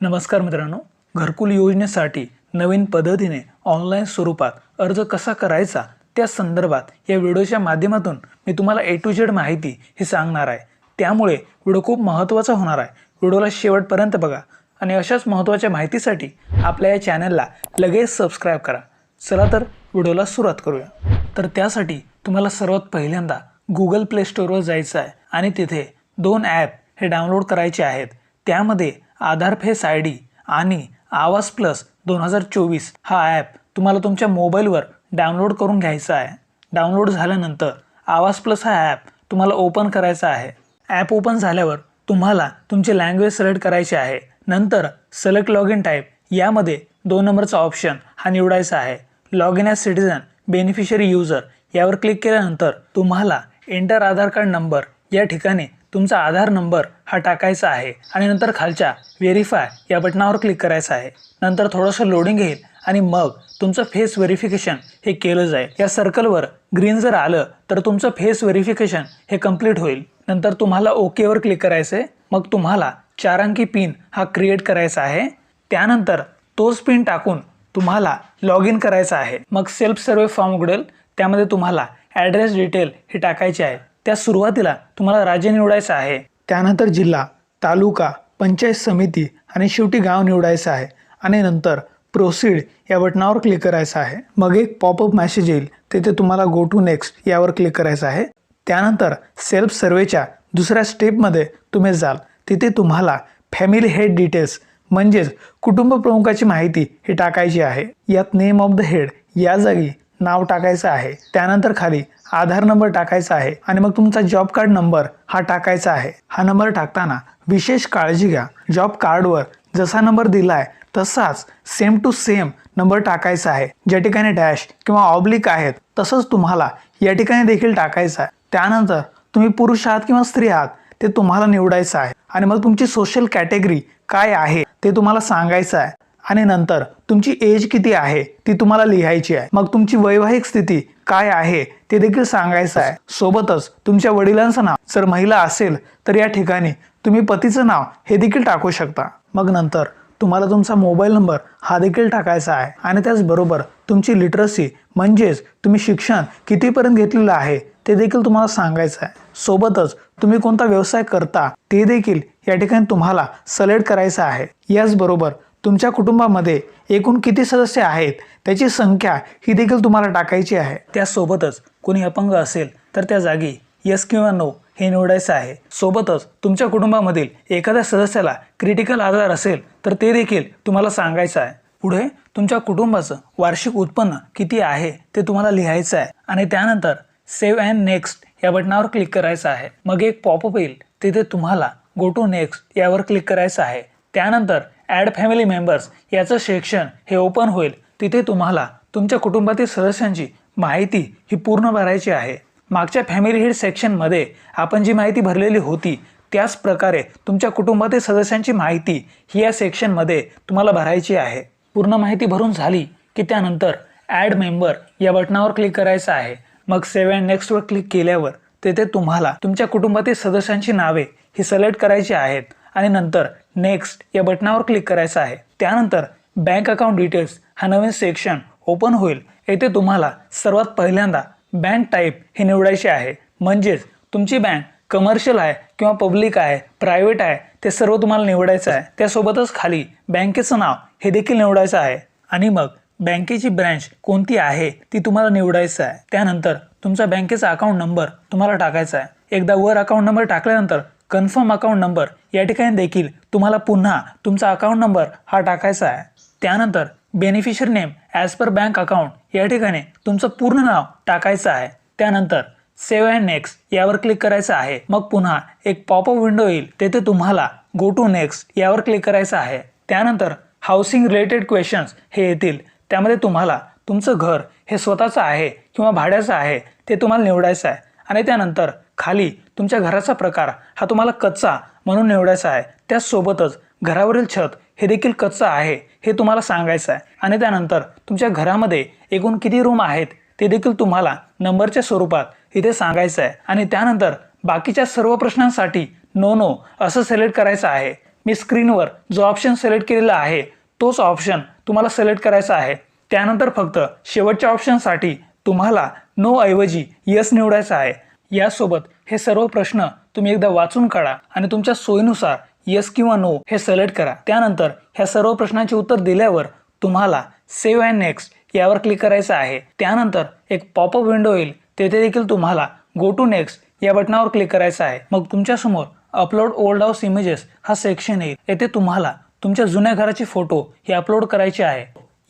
नमस्कार मित्रांनो घरकुल योजनेसाठी नवीन पद्धतीने ऑनलाईन स्वरूपात अर्ज कसा करायचा त्या संदर्भात या व्हिडिओच्या माध्यमातून मी तुम्हाला ए टू झेड माहिती ही सांगणार आहे. त्यामुळे व्हिडिओ खूप महत्त्वाचा होणार आहे. व्हिडिओला शेवटपर्यंत बघा आणि अशाच महत्त्वाच्या माहितीसाठी आपल्या या चॅनलला लगेच सबस्क्राईब करा. चला तर व्हिडिओला सुरुवात करूया. तर त्यासाठी तुम्हाला सर्वात पहिल्यांदा गुगल प्ले स्टोअरवर जायचं आहे आणि तिथे दोन ॲप हे डाउनलोड करायचे आहेत. त्यामध्ये आधार फेस आय डी आणि आवाज प्लस दोन हजार चोवीस हा ॲप तुम्हाला तुमच्या मोबाईलवर डाउनलोड करून घ्यायचा आहे. डाउनलोड झाल्यानंतर आवाज प्लस हा ॲप तुम्हाला ओपन करायचा आहे. ॲप ओपन झाल्यावर तुम्हाला तुमची लँग्वेज सिलेक्ट करायची आहे. नंतर सिलेक्ट लॉग इन टाईप यामध्ये दोन नंबरचा ऑप्शन हा निवडायचा आहे. Log in as citizen beneficiary user यावर क्लिक केल्यानंतर तुम्हाला एंटर आधार कार्ड नंबर या ठिकाणी तुमचा आधार नंबर हा टाकायचा आहे आणि नंतर खालच्या व्हेरीफाय या बटनावर क्लिक करायचं आहे. नंतर थोडंसं लोडिंग घेईल आणि मग तुमचं फेस व्हेरिफिकेशन हे केलं जाईल. या सर्कलवर ग्रीन जर आलं तर तुमचं फेस व्हेरिफिकेशन हे कंप्लीट होईल. नंतर तुम्हाला ओकेवर क्लिक करायचं आहे. मग तुम्हाला चार अंकी पिन हा क्रिएट करायचा आहे. त्यानंतर तोच पिन टाकून तुम्हाला लॉग इन करायचं आहे. मग सेल्फ सर्वे फॉर्म उघडेल. त्यामध्ये तुम्हाला ॲड्रेस डिटेल हे टाकायचे आहे. त्या सुरुवातीला तुम्हाला राज्य निवडायचं आहे. त्यानंतर जिल्हा तालुका पंचायत समिती आणि शेवटी गाव निवडायचं आहे. आणि नंतर प्रोसीड या बटनावर क्लिक करायचं आहे. मग एक पॉपअप मेसेज येईल. तिथे तुम्हाला गो टू नेक्स्ट यावर क्लिक करायचं आहे. त्यानंतर सेल्फ सर्वेच्या दुसऱ्या स्टेपमध्ये तुम्ही जाल. तिथे तुम्हाला फॅमिली हेड डिटेल्स म्हणजेच कुटुंब प्रमुखाची माहिती ही टाकायची आहे. यात नेम ऑफ द हेड या जागी नाव टाकायचं आहे. त्यानंतर खाली आधार नंबर टाकायचा आहे आणि मग तुमचा जॉब कार्ड नंबर हा टाकायचा आहे. हा नंबर टाकताना विशेष काळजी घ्या. जॉब कार्डवर जसा नंबर दिला आहे तसाच सेम टू सेम नंबर टाकायचा आहे. ज्या ठिकाणी डॅश किंवा ऑब्लिक आहेत तसंच तुम्हाला या ठिकाणी देखील टाकायचं आहे. त्यानंतर तुम्ही पुरुष आहात किंवा स्त्री आहात ते तुम्हाला निवडायचं आहे. आणि मग तुमची सोशल कॅटेगरी काय आहे ते तुम्हाला सांगायचं आहे. आणि नंतर तुमची एज किती आहे ती तुम्हाला लिहायची आहे. मग तुमची वैवाहिक स्थिती काय आहे ते देखील सांगायचं आहे. सोबतच तुमच्या वडिलांचं नाव जर महिला असेल तर या ठिकाणी तुम्ही पतीचं नाव हे देखील टाकू शकता. मग नंतर तुम्हाला तुमचा मोबाईल नंबर हा देखील टाकायचा आहे. आणि त्याचबरोबर तुमची लिटरसी म्हणजेच तुम्ही शिक्षण कितीपर्यंत घेतलेलं आहे ते देखील तुम्हाला सांगायचं आहे. सोबतच तुम्ही कोणता व्यवसाय करता ते देखील या ठिकाणी तुम्हाला सलेक्ट करायचं आहे. याचबरोबर तुमच्या कुटुंबामध्ये एकूण किती सदस्य आहेत? त्याची संख्या ही देखील तुम्हाला टाकायची आहे. त्यासोबतच कोणी अपंग असेल तर त्या जागी यस किंवा नो हे निवडायचं आहे. सोबतच तुमच्या कुटुंबामधील एखाद्या सदस्याला क्रिटिकल आजार असेल तर ते देखील तुम्हाला सांगायचं आहे. पुढे तुमच्या कुटुंबाचं वार्षिक उत्पन्न किती आहे ते तुम्हाला लिहायचं आहे. आणि त्यानंतर सेव्ह अँड नेक्स्ट या बटनावर क्लिक करायचं आहे. मग एक पॉपअप येईल तिथे तुम्हाला गो टू नेक्स्ट यावर क्लिक करायचं आहे. त्यानंतर ॲड फॅमिली मेंबर्स याचं सेक्शन हे ओपन होईल. तिथे तुम्हाला तुमच्या कुटुंबातील सदस्यांची माहिती ही पूर्ण भरायची आहे. मागच्या फॅमिली हेड सेक्शनमध्ये आपण जी माहिती भरलेली होती त्याच प्रकारे तुमच्या कुटुंबातील सदस्यांची माहिती ही या सेक्शनमध्ये तुम्हाला भरायची आहे. पूर्ण माहिती भरून झाली की त्यानंतर ॲड मेंबर या बटनावर क्लिक करायचं आहे. मग सेव्ह अँड नेक्स्टवर क्लिक केल्यावर तेथे तुम्हाला तुमच्या कुटुंबातील सदस्यांची नावे ही सिलेक्ट करायची आहेत आणि नंतर नेक्स्ट या बटनावर क्लिक करायचं आहे. त्यानंतर बँक अकाउंट डिटेल्स हा नवीन सेक्शन ओपन होईल. येथे तुम्हाला सर्वात पहिल्यांदा बँक टाईप हे निवडायचे आहे. म्हणजेच तुमची बँक कमर्शियल आहे किंवा पब्लिक आहे प्रायव्हेट आहे ते सर्व तुम्हाला निवडायचं आहे. त्यासोबतच खाली बँकेचं नाव हे देखील निवडायचं आहे. आणि मग बँकेची ब्रँच कोणती आहे ती तुम्हाला निवडायचं आहे. त्यानंतर तुमचा बँकेचा अकाउंट नंबर तुम्हाला टाकायचा आहे. एकदा वर अकाउंट नंबर टाकल्यानंतर कन्फर्म अकाउंट नंबर या ठिकाणी देखील तुम्हाला पुन्हा तुमचा अकाउंट नंबर हा टाकायचा आहे. त्यानंतर beneficiary name as per bank account या ठिकाणी तुमचं पूर्ण नाव टाकायचं आहे. त्यानंतर सेव्ह अँड नेक्स्ट यावर क्लिक करायचं आहे. मग पुन्हा एक पॉपअप विंडो येईल. तेथे तुम्हाला गो टू नेक्स्ट यावर क्लिक करायचं आहे. त्यानंतर हाऊसिंग रिलेटेड क्वेश्चन्स हे येतील. त्यामध्ये तुम्हाला तुमचं घर हे स्वतःचं आहे किंवा भाड्याचं आहे ते तुम्हाला निवडायचं आहे. आणि त्यानंतर खाली तुमच्या घराचा प्रकार हा तुम्हाला कच्चा म्हणून निवडायचा आहे. त्याचसोबतच घरावरील छत हे देखील कच्चं आहे हे तुम्हाला सांगायचं आहे. आणि त्यानंतर तुमच्या घरामध्ये एकूण किती रूम आहेत ते देखील तुम्हाला नंबरच्या स्वरूपात इथे सांगायचं आहे. आणि त्यानंतर बाकीच्या सर्व प्रश्नांसाठी नो नो असं सिलेक्ट करायचं आहे. मी स्क्रीनवर जो ऑप्शन सिलेक्ट केलेला आहे तोच ऑप्शन तुम्हाला सिलेक्ट करायचा आहे. त्यानंतर फक्त शेवटच्या ऑप्शनसाठी तुम्हाला नो ऐवजी यस निवडायचं आहे. यासोबत हे सर्व प्रश्न तुम्ही एकदा वाचून काढा आणि तुमच्या सोयीनुसार येस किंवा नो हे सिलेक्ट करा. त्यानंतर ह्या सर्व प्रश्नांचे उत्तर दिल्यावर तुम्हाला सेव्ह अँड नेक्स्ट यावर क्लिक करायचं आहे. त्यानंतर एक पॉपअप विंडो येईल. तेथे देखील तुम्हाला गो टू नेक्स्ट या बटनावर क्लिक करायचं आहे. मग तुमच्यासमोर अपलोड ओल्ड हाऊस इमेजेस हा सेक्शन येईल. येथे तुम्हाला तुमच्या जुन्या घराचे फोटो हे अपलोड करायचे आहे.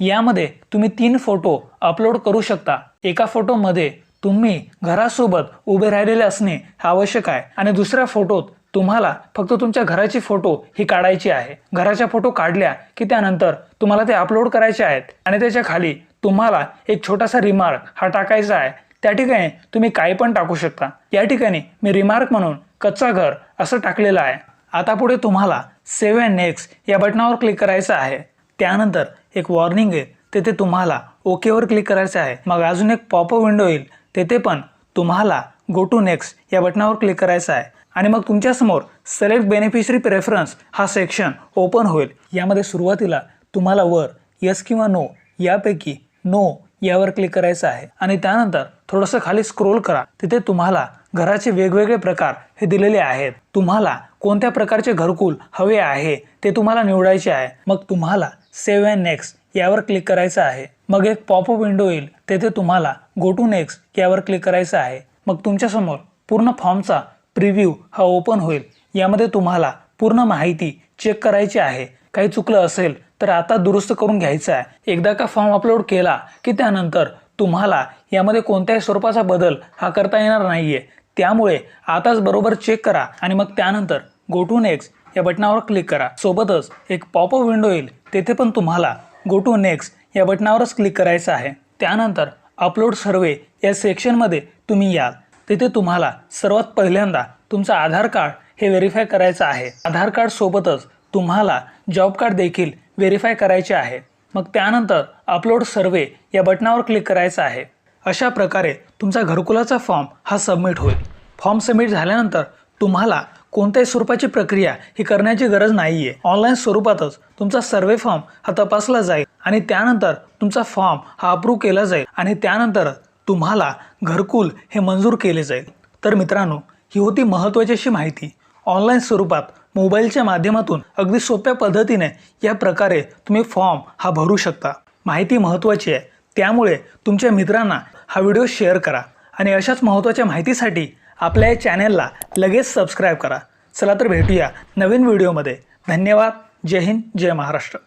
यामध्ये तुम्ही तीन फोटो अपलोड करू शकता. एका फोटोमध्ये तुम्ही घरासोबत उभे राहिलेले असणे हे आवश्यक आहे. आणि दुसऱ्या फोटोत तुम्हाला फक्त तुमच्या घराची फोटो ही काढायची आहे. घराच्या फोटो काढल्या की त्यानंतर तुम्हाला ते अपलोड करायचे आहेत. आणि त्याच्याखाली तुम्हाला एक छोटासा रिमार्क हा टाकायचा आहे. त्या ठिकाणी तुम्ही काही पण टाकू शकता. या ठिकाणी मी रिमार्क म्हणून कच्चा घर असं टाकलेलं आहे. आता पुढे तुम्हाला सेव्ह अँड नेक्स्ट या बटनावर क्लिक करायचं आहे. त्यानंतर एक वॉर्निंग आहे. तेथे तुम्हाला ओकेवर क्लिक करायचं आहे. मग अजून एक पॉपअप विंडो येईल. तेथे पण तुम्हाला गो टू नेक्स्ट या बटनावर क्लिक करायचं आहे. आणि मग तुमच्यासमोर सिलेक्ट बेनिफिशरी प्रेफरन्स हा सेक्शन ओपन होईल. यामध्ये सुरुवातीला तुम्हाला वर यस किंवा नो यापैकी नो यावर क्लिक करायचं आहे. आणि त्यानंतर थोडंसं खाली स्क्रोल करा. तिथे तुम्हाला घराचे वेगवेगळे प्रकार हे दिलेले आहेत. तुम्हाला कोणत्या प्रकारचे घरकुल हवे आहे ते तुम्हाला निवडायचे आहे. मग तुम्हाला सेव्ह अँड नेक्स्ट यावर क्लिक करायचं आहे. मग एक पॉपअप विंडो येईल. तेथे तुम्हाला गो टू नेक्स्ट यावर क्लिक करायचं आहे. मग तुमच्यासमोर पूर्ण फॉर्मचा प्रिव्ह्यू हा ओपन होईल. यामध्ये तुम्हाला पूर्ण माहिती चेक करायची आहे. काही चुकलं असेल तर आता दुरुस्त करून घ्यायचं आहे. एकदा का फॉर्म अपलोड केला की त्यानंतर तुम्हाला यामध्ये कोणत्याही स्वरूपाचा बदल हा करता येणार नाही आहे त्यामुळे आताच बरोबर चेक करा आणि मग त्यानंतर गो टू नेक्स्ट या बटनावर क्लिक करा. सोबतच एक पॉपअप विंडो येईल. तेथे पण तुम्हाला गो टू नेक्स्ट या बटनावरच क्लिक करायचं आहे. त्यानंतर अपलोड सर्वे या सेक्शनमध्ये तुम्ही याल. तिथे तुम्हाला सर्वात पहिल्यांदा तुमचं आधार कार्ड हे व्हेरीफाय करायचं आहे. आधार कार्डसोबतच तुम्हाला जॉब कार्ड देखील व्हेरीफाय करायचे आहे. मग त्यानंतर अपलोड सर्वे या बटनावर क्लिक करायचं आहे. अशा प्रकारे तुमचा घरकुलाचा फॉर्म हा सबमिट होईल. फॉर्म सबमिट झाल्यानंतर तुम्हाला कोणत्याही स्वरूपाची प्रक्रिया ही करण्याची गरज नाही आहे ऑनलाईन स्वरूपातच तुमचा सर्वे फॉर्म हा तपासला जाईल. आणि त्यानंतर तुमचा फॉर्म हा अप्रूव्ह केला जाईल आणि त्यानंतर तुम्हाला घरकुल हे मंजूर केले जाईल. तर मित्रांनो ही होती महत्त्वाची अशी माहिती. ऑनलाईन स्वरूपात मोबाईलच्या माध्यमातून अगदी सोप्या पद्धतीने या प्रकारे तुम्ही फॉर्म हा भरू शकता. माहिती महत्त्वाची आहे. त्यामुळे तुमच्या मित्रांना हा व्हिडिओ शेअर करा आणि अशाच महत्त्वाच्या माहितीसाठी आपल्या या चॅनेलला लगेच सबस्क्राईब करा. चला तर भेटूया नवीन व्हिडिओमध्ये. धन्यवाद. जय हिंद. जय महाराष्ट्र.